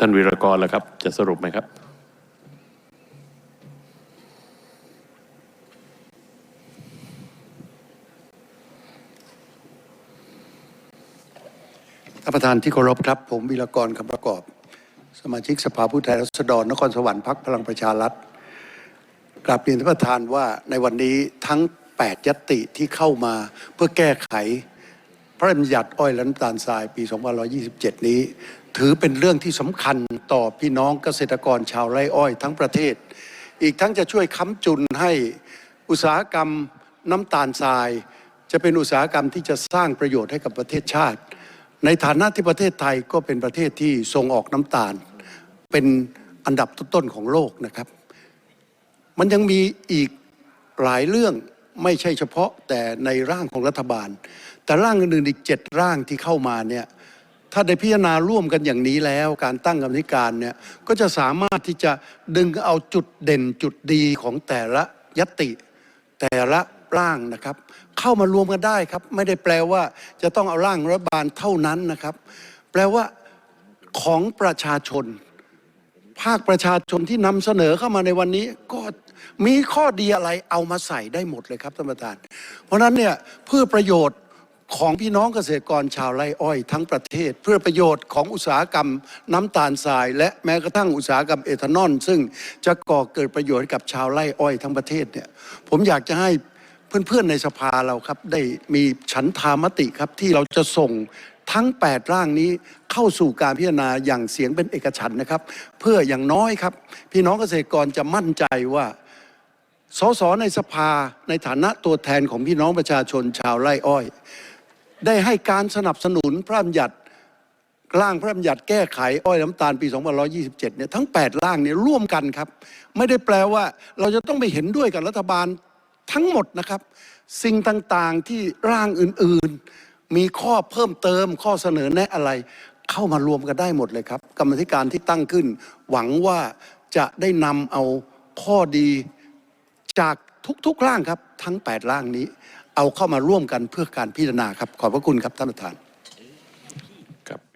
ท่านวีรกรแล้วครับ จะสรุปไหมครับ ท่านประธานที่เคารพครับ ผมวีรกรคำประกอบ สมาชิกสภาผู้แทนราษฎรนครสวรรค์พักพลังประชารัฐกราบเรียนท่านประธานว่าในวันนี้ทั้ง 8 ยตติที่เข้ามาเพื่อแก้ไข พระราชบัญญัติอ้อยและน้ำตาลทรายปี 2527 นี้ ถือเป็นเรื่องที่สำคัญต่อพี่น้องเกษตรกรชาวไร่อ้อยทั้งประเทศ อีกทั้งจะช่วยค้ำจุนให้อุตสาหกรรมน้ำตาลทราย จะเป็นอุตสาหกรรมที่จะสร้างประโยชน์ให้กับประเทศชาติ ในฐานะที่ประเทศไทยก็เป็นประเทศที่ส่งออกน้ำตาล เป็นอันดับต้นๆของโลกนะครับ มันยังมีอีกหลายเรื่องไม่ใช่เฉพาะแต่ในร่างของรัฐบาล แต่ร่างอื่นๆอีกเจ็ดร่างที่เข้ามาเนี่ย ถ้าได้พิจารณาร่วมกันอย่างนี้แล้ว การตั้งกรรมธิการเนี่ยก็จะสามารถที่จะดึงเอาจุดเด่นจุดดีของแต่ละยติ แต่ละร่างนะครับ เข้ามารวมกันได้ครับ ไม่ได้แปลว่าจะต้องเอาร่างรัฐบาลเท่านั้นนะครับ แปลว่าของประชาชน ภาคประชาชนที่นำเสนอเข้ามาในวันนี้ ก็มีข้อดีอะไรเอามาใส่ได้หมดเลยครับท่านประธาน เพราะฉะนั้นเนี่ยเพื่อประโยชน์ ของพี่น้องเกษตรกรชาวไร่อ้อยทั้งประเทศ เพื่อประโยชน์ของอุตสาหกรรมน้ำตาลทราย และแม้กระทั่งอุตสาหกรรมเอทานอลซึ่งจะก่อเกิดประโยชน์กับชาวไร่อ้อยทั้งประเทศเนี่ยผมอยากจะให้เพื่อนๆในสภาเราครับ ได้มีฉันทามติครับที่เราจะส่งทั้ง 8 ร่างนี้เข้าสู่การพิจารณาอย่างเสียงเป็นเอกฉันนะครับ เพื่ออย่างน้อยครับ พี่น้องเกษตรกรจะมั่นใจว่าสสในสภาในฐานะตัวแทนของพี่น้องประชาชนชาวไร่อ้อย ได้ให้การสนับสนุนพระบัญญัติร่างพระบัญญัติแก้ไขอ้อยน้ำตาลปี 2527 เนี่ยทั้ง 8 ร่างเนี่ยร่วมกันครับ ไม่ได้แปลว่าเราจะต้องไปเห็นด้วยกับรัฐบาลทั้งหมดนะครับ สิ่งต่างๆที่ร่างอื่นๆ มีข้อเพิ่มเติมข้อเสนอแนะอะไร เข้ามารวมกันได้หมดเลยครับ กรรมธิการที่ตั้งขึ้น หวังว่าจะได้นำเอาข้อดีจากทุกๆร่างครับ ทั้ง 8 ร่างนี้ เอาเข้ามาร่วมกันเพื่อการพิจารณาครับขอบพระคุณครับท่านประธาน